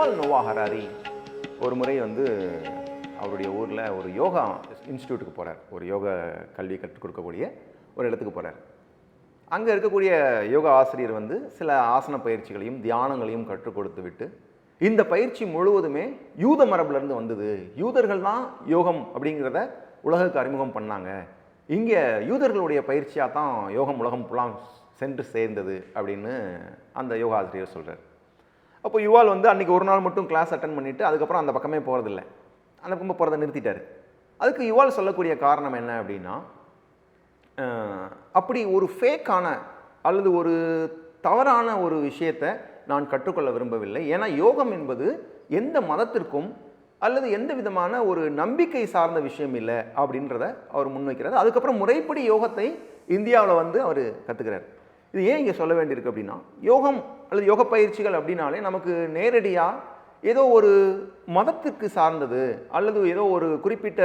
யுவால் நோவா ஹராரி ஒரு முறை வந்து அவருடைய ஊரில் ஒரு யோகா இன்ஸ்டியூட்டுக்கு போகிறார் ஒரு யோகா கல்வி கற்றுக் கொடுக்கக்கூடிய ஒரு இடத்துக்கு போகிறார் அங்கே இருக்கக்கூடிய யோகா ஆசிரியர் வந்து சில ஆசன பயிற்சிகளையும் தியானங்களையும் கற்றுக் கொடுத்து விட்டு இந்த பயிற்சி முழுவதுமே யூத மரபுலேருந்து வந்தது. யூதர்கள் தான் யோகம் அப்படிங்கிறத உலகுக்கு அறிமுகம் பண்ணாங்க. இங்கே யூதர்களுடைய பயிற்சியாக தான் யோகம் உலகம் புலாம் சென்று சேர்ந்தது அப்படின்னு அந்த யோகா ஆசிரியர் சொல்கிறார் அப்போ யுவால் வந்து அன்றைக்கி ஒரு நாள் மட்டும் கிளாஸ் அட்டன் பண்ணிவிட்டு அதுக்கப்புறம் அந்த பக்கமே போகிறதில்ல அந்த பக்கம் போகிறத நிறுத்திட்டார். அதுக்கு யுவால் சொல்லக்கூடிய காரணம் என்ன அப்படின்னா அப்படி ஒரு ஃபேக்கான அல்லது ஒரு தவறான ஒரு விஷயத்தை நான் கற்றுக்கொள்ள விரும்பவில்லை. ஏன்னா யோகம் என்பது எந்த மதத்திற்கும் அல்லது எந்த விதமான ஒரு நம்பிக்கை சார்ந்த விஷயம் இல்லை அப்படின்றத அவர் முன்வைக்கிறார். அதுக்கப்புறம் முறைப்படி யோகத்தை இந்தியாவில் வந்து அவர் கற்றுக்கிறார் இது ஏன் இங்கே சொல்ல வேண்டியிருக்கு அப்படின்னா யோகம் அல்லது யோக பயிற்சிகள் அப்படின்னாலே நமக்கு நேரடியாக ஏதோ ஒரு மதத்திற்கு சார்ந்தது அல்லது ஏதோ ஒரு குறிப்பிட்ட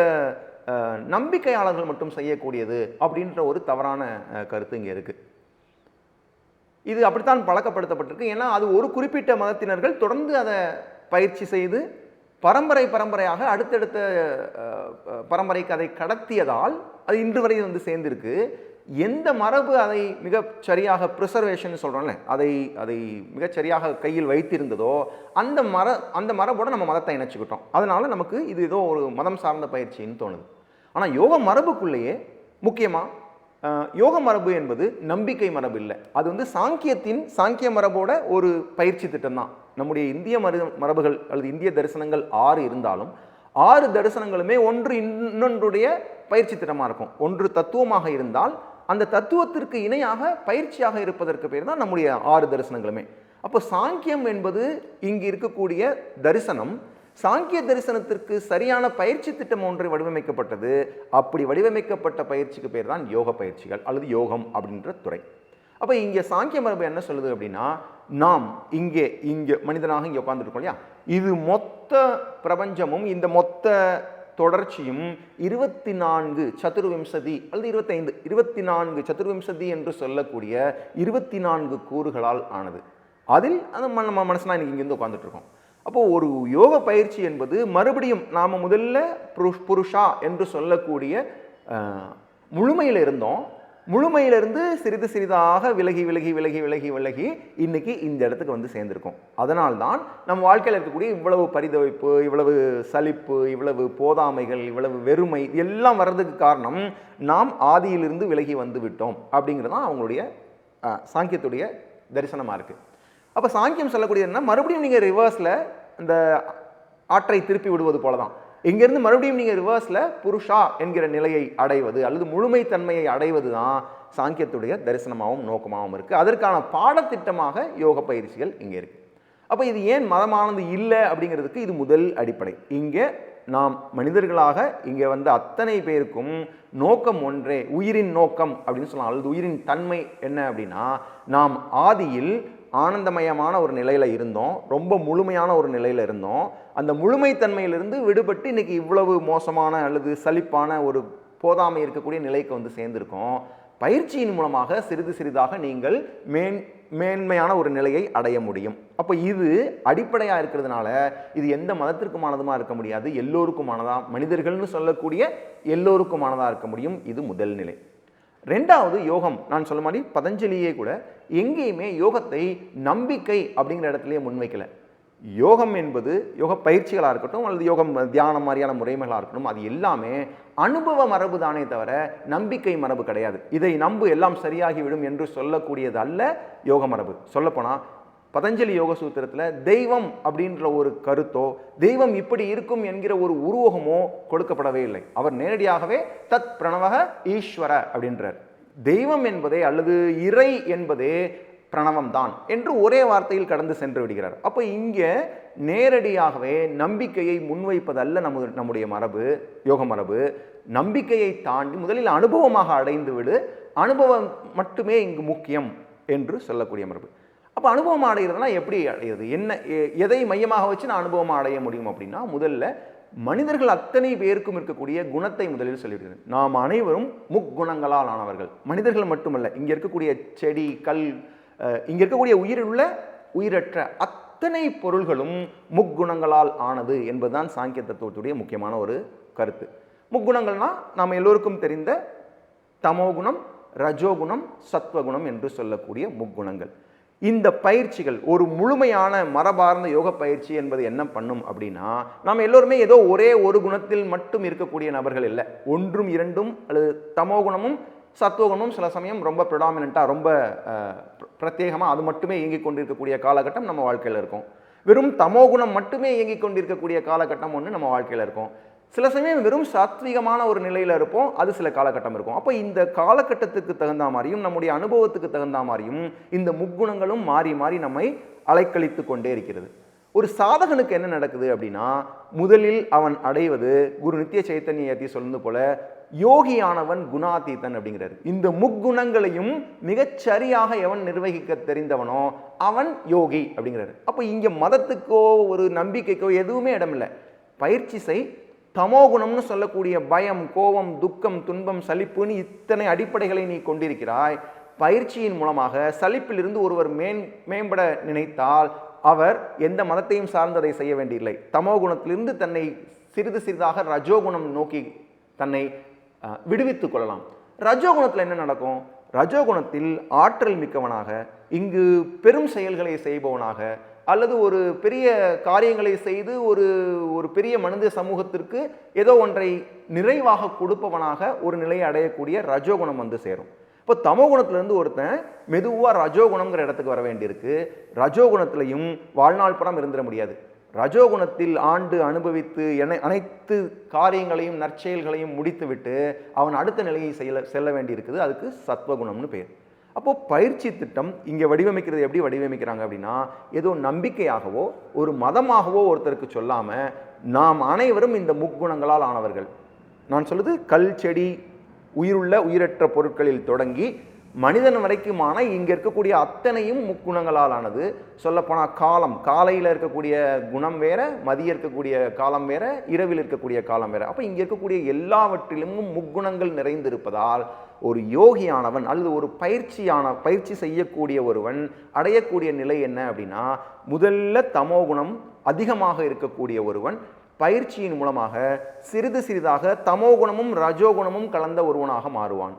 நம்பிக்கையாளர்கள் மட்டும் செய்யக்கூடியது அப்படின்ற ஒரு தவறான கருத்து இங்கே இருக்குது இது அப்படித்தான் பழக்கப்படுத்தப்பட்டிருக்கு. ஏன்னா அது ஒரு குறிப்பிட்ட மதத்தினர்கள் தொடர்ந்து அதை பயிற்சி செய்து பரம்பரை பரம்பரையாக அடுத்தடுத்த பரம்பரைக்கு அதை கடத்தியதால் அது இன்று வரை வந்து சேர்ந்திருக்கு. எந்த மரபு அதை மிக சரியாக ப்ரிசர்வேஷன் சொல்கிறோம்ல அதை அதை மிகச்சரியாக கையில் வைத்திருந்ததோ அந்த மர அந்த மரபோட நம்ம மதத்தை இணைச்சிக்கிட்டோம். அதனால் நமக்கு இது ஏதோ ஒரு மதம் சார்ந்த பயிற்சின்னு தோணுது. ஆனால் யோக மரபுக்குள்ளேயே முக்கியமாக யோக மரபு என்பது நம்பிக்கை மரபு இல்லை. அது வந்து சாங்கியத்தின் சாங்கிய மரபோட ஒரு பயிற்சி திட்டம் தான். நம்முடைய இந்திய மரு மரபுகள் அல்லது இந்திய தரிசனங்கள் ஆறு இருந்தாலும் ஆறு தரிசனங்களுமே ஒன்று இன்னொன்றுடைய பயிற்சி திட்டமாக இருக்கும். ஒன்று தத்துவமாக இருந்தால் அந்த தத்துவத்திற்கு இணையாக பயிற்சியாக இருப்பதற்கு பேர் தான் நம்முடைய ஆறு தரிசனங்களுமே. அப்போ சாங்கியம் என்பது இங்கு இருக்கக்கூடிய தரிசனம். சாங்கிய தரிசனத்திற்கு சரியான பயிற்சி திட்டம் ஒன்று வடிவமைக்கப்பட்டது. அப்படி வடிவமைக்கப்பட்ட பயிற்சிக்கு பேர் தான் யோக பயிற்சிகள் அல்லது யோகம் அப்படின்ற துறை. அப்போ இங்கே சாங்கிய மரபு என்ன சொல்லுது அப்படின்னா நாம் இங்கே இங்கே மனிதனாக இங்கே உட்காந்துருக்கோம் இல்லையா? இது மொத்த பிரபஞ்சமும் இந்த மொத்த தொடர்ச்சியும் இருபத்தி நான்கு சதுர்விம்சதி அல்லது இருபத்தைந்து இருபத்தி நான்கு சதுர்விம்சதி என்று சொல்லக்கூடிய இருபத்தி நான்கு கூறுகளால் ஆனது. அதில் அந்த ம- நம்ம மனசுனா இன்றைக்கி இங்கேருந்து உட்காந்துட்டு இருக்கோம் அப்போது ஒரு யோக பயிற்சி என்பது மறுபடியும் நாம் முதல்ல புருஷ் புருஷா என்று சொல்லக்கூடிய முழுமையில் இருந்தோம். முழுமையிலிருந்து சிறிது சிறிதாக விலகி விலகி விலகி விலகி விலகி இன்னைக்கு இந்த இடத்துக்கு வந்து சேர்ந்திருக்கோம். அதனால்தான் நம் வாழ்க்கையில் இருக்கக்கூடிய இவ்வளவு பரிதவிப்பு இவ்வளவு சலிப்பு இவ்வளவு போதாமைகள் இவ்வளவு வெறுமை எல்லாம் வர்றதுக்கு காரணம் நாம் ஆதியிலிருந்து விலகி வந்து விட்டோம் அப்படிங்கிறது தான் அவங்களுடைய சாங்கியத்துடைய தரிசனமாக இருக்குது அப்போ சாங்கியம் சொல்லக்கூடியது என்ன? மறுபடியும் நீங்கள் ரிவர்ஸில் இந்த ஆற்றை திருப்பி விடுவது போல தான் இங்கேருந்து மறுபடியும் நீங்கள் ரிவர்ஸில் புருஷா என்கிற நிலையை அடைவது அல்லது முழுமைத்தன்மையை அடைவது தான் சாங்கியத்துடைய தரிசனமாகவும் நோக்கமாகவும் இருக்குது அதற்கான பாடத்திட்டமாக யோக பயிற்சிகள் இங்கே இருக்குது அப்போ இது ஏன் மதமானது இல்லை அப்படிங்கிறதுக்கு இது முதல் அடிப்படை. இங்கே நாம் மனிதர்களாக இங்கே வந்த அத்தனை பேருக்கும் நோக்கம் ஒன்றே உயிரின் நோக்கம் அப்படின்னு சொல்லலாம். அல்லது உயிரின் தன்மை என்ன அப்படின்னா நாம் ஆதியில் ஆனந்தமயமான ஒரு நிலையில் இருந்தோம். ரொம்ப முழுமையான ஒரு நிலையில் இருந்தோம். அந்த முழுமைத்தன்மையிலிருந்து விடுபட்டு இன்னைக்கு இவ்வளவு மோசமான அல்லது சலிப்பான ஒரு போதாமை இருக்கக்கூடிய நிலைக்கு வந்து சேர்ந்திருக்கோம். பயிற்சியின் மூலமாக சிறிது சிறிதாக நீங்கள் மேன் மேன்மையான ஒரு நிலையை அடைய முடியும். அப்போ இது அடிப்படையாக இருக்கிறதுனால இது எந்த மதத்திற்குமானதுமாக இருக்க முடியாது. எல்லோருக்குமானதாக மனிதர்கள்னு சொல்லக்கூடிய எல்லோருக்குமானதாக இருக்க முடியும். இது முதல் நிலை. ரெண்டாவது யோகம் நான் சொல்ல மாதிரி பதஞ்சலியே கூட எங்கேயுமே யோகத்தை நம்பிக்கை அப்படிங்கிற இடத்துலையே முன்வைக்கல. யோகம் என்பது யோக பயிற்சிகளாக இருக்கட்டும் அல்லது யோகம் தியானம் மாதிரியான முறைமைகளாக இருக்கட்டும் அது எல்லாமே அனுபவ மரபு தானே தவிர நம்பிக்கை மரபு கிடையாது. இதை நம்பு எல்லாம் சரியாகிவிடும் என்று சொல்லக்கூடியது அல்ல யோக மரபு. சொல்லப்போனால் பதஞ்சலி யோக சூத்திரத்தில் தெய்வம் அப்படின்ற ஒரு கருத்தோ தெய்வம் இப்படி இருக்கும் என்கிற ஒரு உருவகமோ கொடுக்கப்படவே இல்லை. அவர் நேரடியாகவே தத் பிரணவக ஈஸ்வர அப்படின்றார். தெய்வம் என்பதே அல்லது இறை என்பதே பிரணவம் தான் என்று ஒரே வார்த்தையில் கடந்து சென்று விடுகிறார். அப்போ இங்கே நேரடியாகவே நம்பிக்கையை முன்வைப்பதல்ல நம்ம நம்முடைய மரபு யோக மரபு. நம்பிக்கையை தாண்டி முதலில் அனுபவமாக அடைந்து விடு. அனுபவம் மட்டுமே இங்கு முக்கியம் என்று சொல்லக்கூடிய மரபு. அப்போ அனுபவம் அடைகிறதுனா எப்படி அடையிறது? என்ன எ- எதை மையமாக வச்சு நான் அனுபவமாக அடைய முடியும் அப்படின்னா முதல்ல மனிதர்கள் அத்தனை பேருக்கும் இருக்கக்கூடிய குணத்தை முதலில் சொல்லிவிடுகிறேன் நாம் அனைவரும் முக்குணங்களால் ஆனவர்கள். மனிதர்கள் மட்டுமல்ல இங்கே இருக்கக்கூடிய செடி கல் இங்கே இருக்கக்கூடிய உயிருள்ள உயிரற்ற அத்தனை அத்தனை பொருள்களும் முக்குணங்களால் ஆனது என்பதுதான் சாங்கிய தத்துவத்துடைய முக்கியமான ஒரு கருத்து. முக்குணங்கள்னா நாம் எல்லோருக்கும் தெரிந்த தமோகுணம் ரஜோகுணம் சத்வகுணம் என்று சொல்லக்கூடிய முக்குணங்கள். இந்த பயிற்சிகள் ஒரு முழுமையான மரபார்ந்த யோக பயிற்சி என்பது என்ன பண்ணும் அப்படின்னா நாம் எல்லோருமே ஏதோ ஒரே ஒரு குணத்தில் மட்டும் இருக்கக்கூடிய நபர்கள் இல்லை. ஒன்றும் இரண்டும் அல்லது தமோகுணமும் சத்துவகுணமும் சில சமயம் ரொம்ப ப்ரிடாமினண்ட்டாக ரொம்ப பிரத்யேகமாக அது மட்டுமே இயங்கிக் கொண்டிருக்கக்கூடிய காலகட்டம் நம்ம வாழ்க்கையில் இருக்கும். வெறும் தமோகுணம் மட்டுமே இயங்கிக் கொண்டிருக்கக்கூடிய காலகட்டம் ஒன்று நம்ம வாழ்க்கையில் இருக்கும். சில சமயம் வெறும் சாத்விகமான ஒரு நிலையில் இருப்போம். அது சில காலகட்டம் இருக்கும். அப்போ இந்த காலகட்டத்துக்கு தகுந்த மாதிரியும் நம்முடைய அனுபவத்துக்கு தகுந்த மாதிரியும் இந்த முக்குணங்களும் மாறி மாறி நம்மை அலைக்கழித்து கொண்டே இருக்கிறது. ஒரு சாதகனுக்கு என்ன நடக்குது அப்படின்னா முதலில் அவன் அடைவது குரு நித்திய சைத்தன்யத்தை சொல்லுது போல யோகியானவன் குணாதீதன் அப்படிங்கிறாரு. இந்த முக்குணங்களையும் மிகச்சரியாக எவன் நிர்வகிக்க தெரிந்தவனோ அவன் யோகி அப்படிங்கிறாரு. அப்போ இங்கே மதத்துக்கோ ஒரு நம்பிக்கைக்கோ எதுவுமே இடமில்லை. பயிற்சி செய் தமோகுணம்னு சொல்லக்கூடிய பயம் கோபம் துக்கம் துன்பம் சலிப்புன்னு இத்தனை அடிப்படைகளை நீ கொண்டிருக்கிறாய். பயிற்சியின் மூலமாக சலிப்பிலிருந்து ஒருவர் மேன் மேம்பட நினைத்தால் அவர் எந்த மதத்தையும் சார்ந்ததை செய்ய வேண்டியதில்லை தமோகுணத்திலிருந்து தன்னை சிறிது சிறிதாக ரஜோகுணம் நோக்கி தன்னை அஹ், விடுவித்துக் கொள்ளலாம். ரஜோகுணத்தில் என்ன நடக்கும்? ரஜோகுணத்தில் ஆற்றல் மிக்கவனாக இங்கு பெரும் செயல்களை செய்பவனாக அல்லது ஒரு பெரிய காரியங்களை செய்து ஒரு ஒரு பெரிய மனித சமூகத்திற்கு ஏதோ ஒன்றை நிறைவாக கொடுப்பவனாக ஒரு நிலையை அடையக்கூடிய ரஜோகுணம் வந்து சேரும். இப்போ தமோகுணத்திலேருந்து ஒருத்தன் மெதுவாக ரஜோகுணங்கிற இடத்துக்கு வர வேண்டியிருக்கு. ரஜோகுணத்திலையும் வாழ்நாள் படம் இருந்துட முடியாது. ரஜோகுணத்தில் ஆண்டு அனுபவித்து என அனைத்து காரியங்களையும் நற்செயல்களையும் முடித்துவிட்டு அவன் அடுத்த நிலையை செல்ல செல்ல வேண்டியிருக்குது. அதுக்கு சத்வகுணம்னு பேர். அப்போது பயிற்சி திட்டம் இங்கே வடிவமைக்கிறது எப்படி வடிவமைக்கிறாங்க அப்படின்னா ஏதோ நம்பிக்கையாகவோ ஒரு மதமாகவோ ஒருத்தருக்கு சொல்லாமல் நாம் அனைவரும் இந்த முக்குணங்களால் ஆனவர்கள். நான் சொல்லுது கல் செடி உயிருள்ள உயிரற்ற பொருட்களில் தொடங்கி மனிதன் வரைக்குமான இங்கே இருக்கக்கூடிய அத்தனையும் முக்குணங்களால் ஆனது சொல்லப்போனால் காலம். காலையில் இருக்கக்கூடிய குணம் வேற மதியம் இருக்கக்கூடிய காலம் வேற இரவில் இருக்கக்கூடிய காலம் வேற. அப்போ இங்கே இருக்கக்கூடிய எல்லாவற்றிலும் முக்குணங்கள் நிறைந்திருப்பதால் ஒரு யோகியானவன் அல்லது ஒரு பயிற்சியான பயிற்சி செய்யக்கூடிய ஒருவன் அடையக்கூடிய நிலை என்ன அப்படின்னா முதல்ல தமோகுணம் அதிகமாக இருக்கக்கூடிய ஒருவன் பயிற்சியின் மூலமாக சிறிது சிறிதாக தமோகுணமும் ரஜோகுணமும் கலந்த ஒருவனாக மாறுவான்.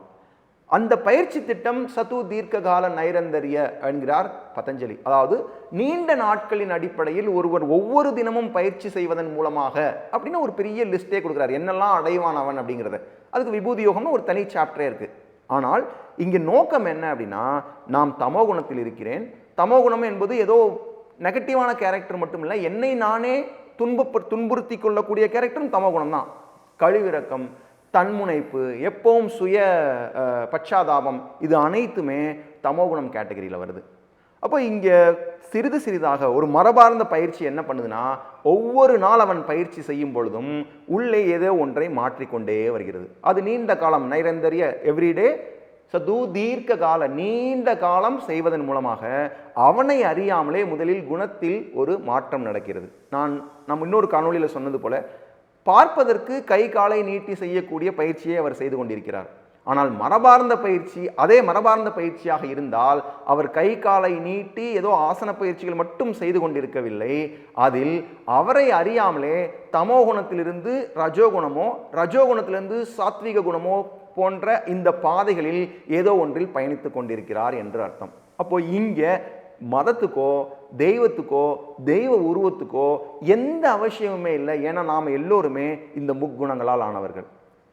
அந்த பயிற்சி திட்டம் சத்து தீர்க்ககால நைரந்தரிய என்கிறார் பதஞ்சலி. அதாவது நீண்ட நாட்களின் அடிப்படையில் ஒருவர் ஒவ்வொரு தினமும் பயிற்சி செய்வதன் மூலமாக அப்படின்னு ஒரு பெரிய லிஸ்ட்டே கொடுக்குறார். என்னெல்லாம் அடைவான் அவன் அப்படிங்கிறத. அதுக்கு விபூதி யோகம்னு ஒரு தனி சாப்டரே இருக்கு. ஆனால் இங்கே நோக்கம் என்ன அப்படின்னா நாம் தமோகுணத்தில் இருக்கிறேன். தமோகுணம் என்பது ஏதோ நெகட்டிவான கேரக்டர் மட்டும் இல்லை என்னை நானே துன்ப துன்புறுத்தி கொள்ளக்கூடிய கேரக்டரும் தமோகுணம் தான் கழிவிறக்கம் தன்முனைப்பு எப்பவும் சுய பச்சாதாபம் இது அனைத்துமே தமோகுணம் கேட்டகரியில் வருது. அப்போ இங்கே சிறிது சிறிதாக ஒரு மரபார்ந்த பயிற்சி என்ன பண்ணுதுன்னா ஒவ்வொரு நாள் அவன் பயிற்சி செய்யும் பொழுதும் உள்ளே ஏதோ ஒன்றை மாற்றிக்கொண்டே வருகிறது. அது நீண்ட காலம் நைரந்தரிய எவ்ரிடே சது தீர்க்க கால நீண்ட காலம் செய்வதன் மூலமாக அவனை அறியாமலே முதலில் குணத்தில் ஒரு மாற்றம் நடக்கிறது. நான் நம் இன்னொரு காணொளியில் சொன்னது போல பார்ப்பதற்கு கை காலை நீட்டி செய்யக்கூடிய பயிற்சியை அவர் செய்து கொண்டிருக்கிறார். ஆனால் மரபார்ந்த பயிற்சி அதே மரபார்ந்த பயிற்சியாக இருந்தால் அவர் கை காலை நீட்டி ஏதோ ஆசன பயிற்சிகள் மட்டும் செய்து கொண்டிருக்கவில்லை. அதில் அவரை அறியாமலே தமோகுணத்திலிருந்து ரஜோகுணமோ ரஜோகுணத்திலிருந்து சாத்விக குணமோ போன்ற இந்த பாதைகளில் ஏதோ ஒன்றில் பயணித்து கொண்டிருக்கிறார் என்று அர்த்தம். அப்போ இங்கே மதத்துக்கோ தெய்வத்துக்கோ தெய்வ உருவத்துக்கோ எந்த அவசியமுமே இல்லை. ஏன்னா நாம் எல்லோருமே இந்த முக்குணங்களால் ஆனவர்கள்.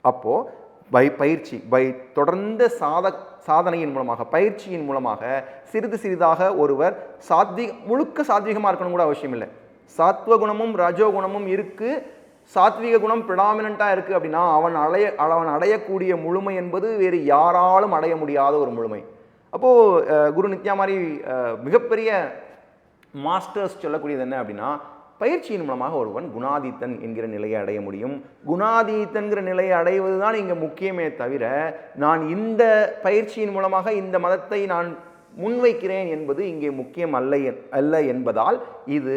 அப்போது பை பயிற்சி பை தொடர்ந்த சாத சாதனையின் மூலமாக பயிற்சியின் மூலமாக சிறிது சிறிதாக ஒருவர் சாத்வி முழுக்க சாத்வீகமாக இருக்கணும் கூட அவசியம் இல்லை. சாத்துவ குணமும் ரஜோ குணமும் இருக்குது சாத்விக குணம் ப்ரிடாமினண்ட்டாக இருக்குது அப்படின்னா அவன் அடைய அவன் அடையக்கூடிய முழுமை என்பது வேறு யாராலும் அடைய முடியாத ஒரு முழுமை. அப்போது குரு நித்யா மாதிரி மிகப்பெரிய மாஸ்டர்ஸ் சொல்லக்கூடியது என்ன அப்படின்னா பயிற்சியின் மூலமாக ஒருவன் குணாதீத்தன் என்கிற நிலையை அடைய முடியும். குணாதீத்தன்கிற நிலையை அடைவது தான் இங்கே முக்கியமே தவிர நான் இந்த பயிற்சியின் மூலமாக இந்த மதத்தை நான் முன்வைக்கிறேன் என்பது இங்கே முக்கியம் அல்ல அல்ல என்பதால் இது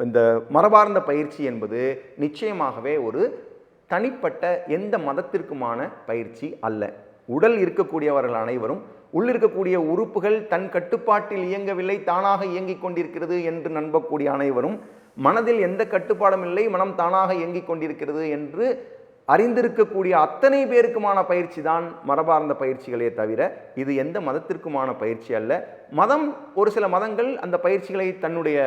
இந்த மரபார்ந்த பயிற்சி என்பது நிச்சயமாகவே ஒரு தனிப்பட்ட எந்த மதத்திற்குமான பயிற்சி அல்ல. உடல் இருக்கக்கூடியவர்கள் அனைவரும் உள்ளிருக்கக்கூடிய உறுப்புகள் தன் கட்டுப்பாட்டில் இயங்கவில்லை தானாக இயங்கிக் கொண்டிருக்கிறது என்று நம்பக்கூடிய அனைவரும் மனதில் எந்த கட்டுப்பாடும் இல்லை மனம் தானாக இயங்கிக் கொண்டிருக்கிறது என்று அறிந்திருக்கக்கூடிய அத்தனை பேருக்குமான பயிற்சி தான் மரபார்ந்த பயிற்சிகளே தவிர இது எந்த மதத்திற்குமான பயிற்சி அல்ல. மதம் ஒரு சில மதங்கள் அந்த பயிற்சிகளை தன்னுடைய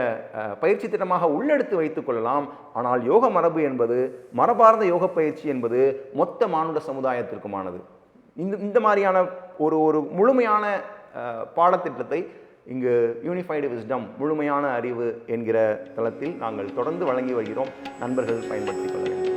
பயிற்சி திட்டமாக உள்ளெடுத்து வைத்துக் கொள்ளலாம். ஆனால் யோக மரபு என்பது மரபார்ந்த யோக பயிற்சி என்பது மொத்த மானுட சமுதாயத்திற்குமானது. இந்த இந்த மாதிரியான ஒரு ஒரு முழுமையான பாடத்திட்டத்தை இங்கு யூனிஃபைடு விஸ்டம் முழுமையான அறிவு என்கிற தளத்தில் நாங்கள் தொடர்ந்து வழங்கி வருகிறோம். நண்பர்கள் பயன்படுத்திக் கொள்ள வேண்டும்.